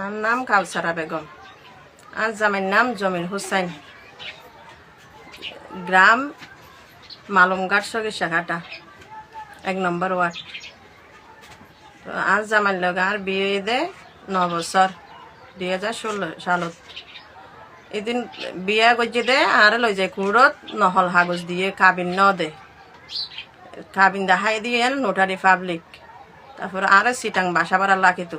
আর নাম কাউসারা বেগম। আর জামাইয়ের নাম জমির হুসাইন। গ্রাম মালুমঘাট সগিসাঘাটা এক নম্বর ওয়ার্ড। তো আর জামাইর লগে আর বিয়ে দে ন বছর, দুই হাজার ষোলো সালত। এদিন বিয়া গজে দে আর লই যায় কুড়ত, নহল হাগজ দিয়ে কাবিন ন দে। কাবিন দেখাই দিয়ে নোটারি পাবলিক। তারপর আর সিটাং বাসা বাড়া লাগিত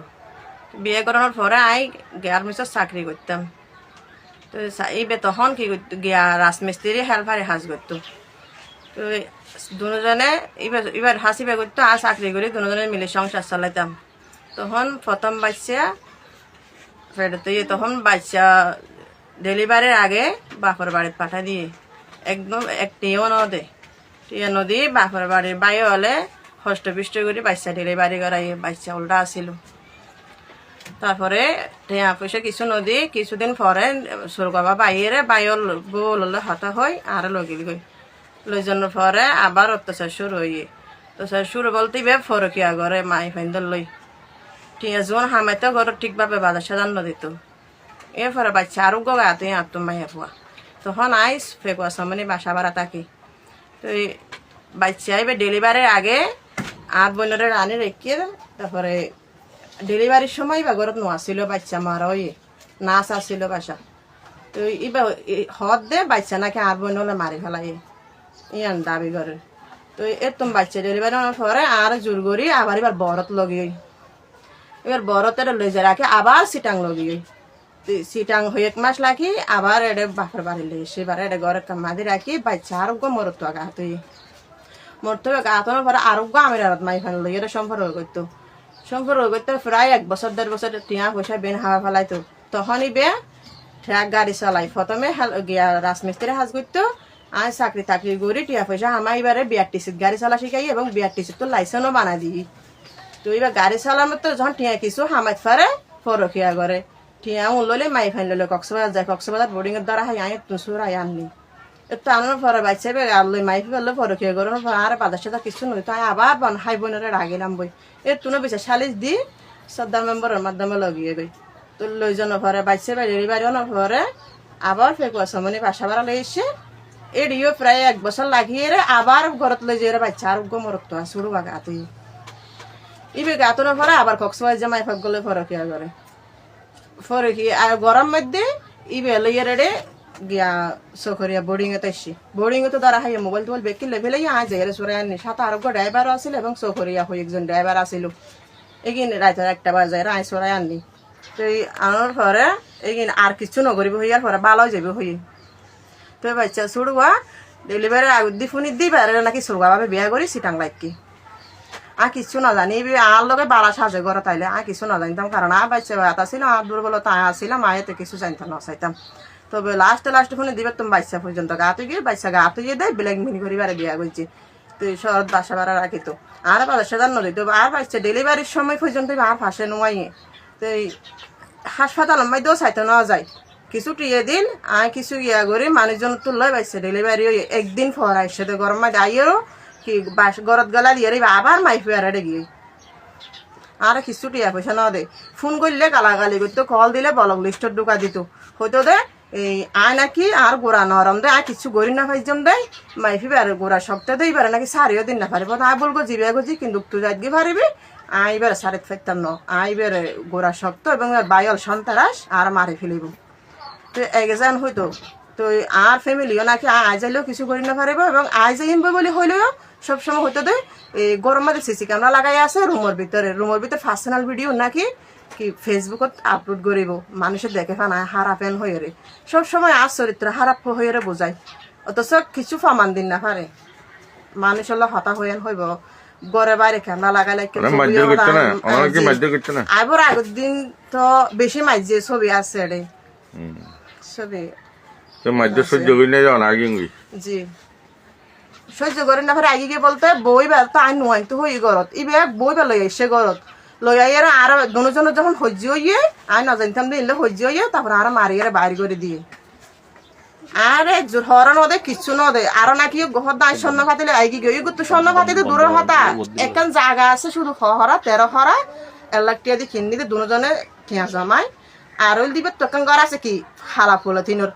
বিয়ে করানোর পরে আই গার্মেন্টসত চাকরি করতাম। তো এই বে তখন কি করতো গিয়া রাজমিস্ত্রি হেল্পারে হাজ করতো। তো দুজনে এবার এবার হাসিবে করতো, আর চাকরি করি দুজনে মিলে সংসার চালাইতাম। তখন প্রথম বাচ্চা তখন বাচ্চা ডেলিভারির আগে বাপর বাড়িতে পাঠা দিয়ে, একদম একটিও ন দে টিয়া নদী বাপর বাড়ির বাইরে হলে হষ্টপিষ্ট করে, বাচ্চা ডেলিভারি করাই, বাচ্চা উল্টা আসিল। তারপরে, টিয়া পয়সা কিছু নদী, কিছুদিন পরে সুরগবা বাইরে, বাইর বললে হতা হয় আর লগিল গই লইজনের পরে আবার অত্যাচার শুরু হইয়ে অত্যাচার শুরু বলতে বে ফরকিয়া করে মাই ফাইন্দর লই। টিয়া জোন হামাইতে ঘর ঠিকভাবে বাজার সাজান দিত এরপরে বাচ্চা আরও গগা তুই তো মাইয়া পোয়া। তখন আইস ফেকুয়া সামনে বাসা বাড়া থাকি। তো বাচ্চা আইবে ডেলিভারির আগে আর বোনের রানি রেখে তারপরে ডেলিভারির সময় বা ঘরত নোয়াছিল বাচ্চা মারা ওই নাচ আসছিল বাসা তো ইবা হদ দে বাচ্চা নাকি আর বোন হলে মারি ফেলাই। ইয়ান দাবি করে তো এর তুমি বাচ্চা ডেলিভারি পরে আর জোর করি আবার এবার বরত লগিয়ে এবার বরতের লইজে রাখে আবার সিটাং লগিয়ে সিটাং হয়ে এক মাস রাখি আবার এডে বাপের বাড়ি লই সেবার এডে ঘরে কামাদি রাখি বাচ্চা আরোগ্য মরত আগা তুই মরতে গাতনের পরে আরোগ্য আমি রাত মাই ফান লই এটা সম্পর্ক করতো সম্পর্ক করতে প্রায় এক বছর, দেড় বছর টিয়া পয়সা বেন হাওয়া ফেলাইতো তখনই বে ট্রাক গাড়ি চালাই। প্রথমে গিয়া রাজমিস্ত্রি হাজ করতো আর চাকরি টাকরি করি, টিয়া পয়সা আমার এবারে বিআরটিসিত গাড়ি চালা শিখাই এবং বিআরটিসিত তো লাইসেন্সও বানাই দিই। তো এবার গাড়ি চালানোর তো যখন টিয়া কিছু হামাত ফারে ফরকিয়া করে টিয়া উনললে মাই ফাইন ললে কক্সবাজার যায়। কক্সবাজার বোর্ডিং এর দ্বারা হাই আয় তুসুর আই আননি তো আনার পরে বাচ্চা বে আল্লো মাই ফেললে ফরকিয়া করে আর সাথে কিছু নয়। তো আবার বন হাই বোনের রাগিলাম বই। এ তুনো বেশি সালিশ দি, সর্দার মেম্বারের মাধ্যমে লগিয়ে গই তো লইজনের পরে বাচ্চা বে ডেলিভারি হওয়ার পরে আবার ফেকুয়া সমনি বাসা বাড়া লই এডিও প্রায় এক বছর লাগিয়ে রে আবার ঘরত লই যে বাচ্চা আর গমরত আসুড়ু বাগা তুই ইবে গাতনের পরে আবার কক্সবাজার জামাই ফাঁক গলে ফরকিয়া করে। ফরকি আর গরম মধ্যে ইবে লইয়া রে গিয়া সখরিয়া বোর্ডিং এ এসছি বোর্ডিং এ তো দ্বারা হাইয়া মোবাইল টোবাইল বেকি লেভেলে আজ যাই সরে আনি সাত আরোগ্য ড্রাইভার আছিল এবং সখরিয়া হই একজন ড্রাইভার আছিল। এগিন রাইতের একটা বাজায় আই সরাই আননি তো এই আনার পরে এগিন আর কিছু নগরিব হইয়ার পরে ভালো যাবে হই। তো বাচ্চা ছুড়বা ডেলিভারি আগ দি ফোন দিবা নাকি সুরগা বিয়া করি সিটাং লাইকি আর কিছু না জানি আর লগে বাড়া সাজে ঘরে তাইলে আর কিছু না জানতাম কারণ আর বাচ্চা বাত আসিল আর দুর্বলতা আসিলাম আয়াতে কিছু জানতাম না চাইতাম তবে লাস্টে লাস্টে ফোনে দিবে তুমি বাচ্চা পর্যন্ত। গাতে গিয়ে বাচ্চা গাতে গিয়ে দেয় ব্ল্যাক মিনি করিবারে বিয়া করছি তো শরৎ বাসা বাড়া রাখি তো। আর বাচ্চা জান নদী তো আর বাচ্চা ডেলিভারির সময় পর্যন্ত আর ফাঁসে নোয়াই তো হাসপাতাল মধ্যেও চাইতে নেওয়া যায়। কিছু টিয়ে দিন আর কিছু ইয়া করি, মানুষজন তো লয় পাইছে ডেলিভারি একদিন পর আইসে তো গরম মাই আইয়েরও কি বাস গরত গলা দিয়ে রে, আবার মাই ফেয়ারে গিয়ে আর কিছু টিয়া পয়সা না দে। ফোন করলে গালাগালি করতো কল দিলে বলক লিস্টত ঢুকা দিত। হয়তো দে এই আয় নাকি আর গোড়া নরম দে, আর কিছু গরি না পাইজম দে। মাইফি আর গোড়া সপ্তাহ দেই পারে নাকি সারিও দিন না পারিব আয় বলব জিবে গজি কিন্তু তুই যাই গিয়ে পারিবি আই এবার সারিত ফাইতাম ন। আই এবার গোড়া শক্ত এবং বায়ল সন্তারাস আর মারি ফেলিব। তো একজন হইতো, তো আর ফ্যামিলিও নাকি আয় যাইলেও কিছু করি না পারিব এবং আয় যাইম বলে হইলেও সবসময় হইতো দে। এই গরম মাঝে সিসি ক্যামেরা লাগাই আছে, রুমের ভিতরে রুমের ভিতরে পার্সোনাল ভিডিও নাকি কি ফেসবুকত আপলোড করিব মানুষের দেখে ফানা হারাপেন হয়ে রে সবসময় আর চরিত্র হারাপ হয়ে রে বোঝায় অথচ কিছু ফামান দিন না পারে মানুষ হলো হতা হয়ে হইব গড়ে বাইরে ক্যামেরা। মারধর করতো না আইবর আগের দিন তো বেশি মাইজে ছবি আছে রে ছবি সহ্য করি না যাও আগে গই জি। সহ্য করে না ফের আগে গিয়ে বলতে বই বের তো আই নোয়াই তো হই গরত ইবে বই বের লই এসে গরত লই আইয়ার আর দুজনের যখন সহ্য হইয়ে আই না জানতাম দিলে সহ্য হইয়ে তারপর আর বাইর করে দিয়ে। আরে হর নদে কিচ্ছু নদে আরও নাকি গহর দাই স্বর্ণ ফাতিলে আইগি গই গুতো স্বর্ণ ফাতিলে দূরের হতা? একখান জায়গা আছে শুধু হরা তেরো হরা। এক লাখ টিয়া দিয়ে কিনি দিয়ে দুজনে কিয়া জামাই আর ওই দিবে তখন ঘর আছে কি? খালা পোলা তিনোর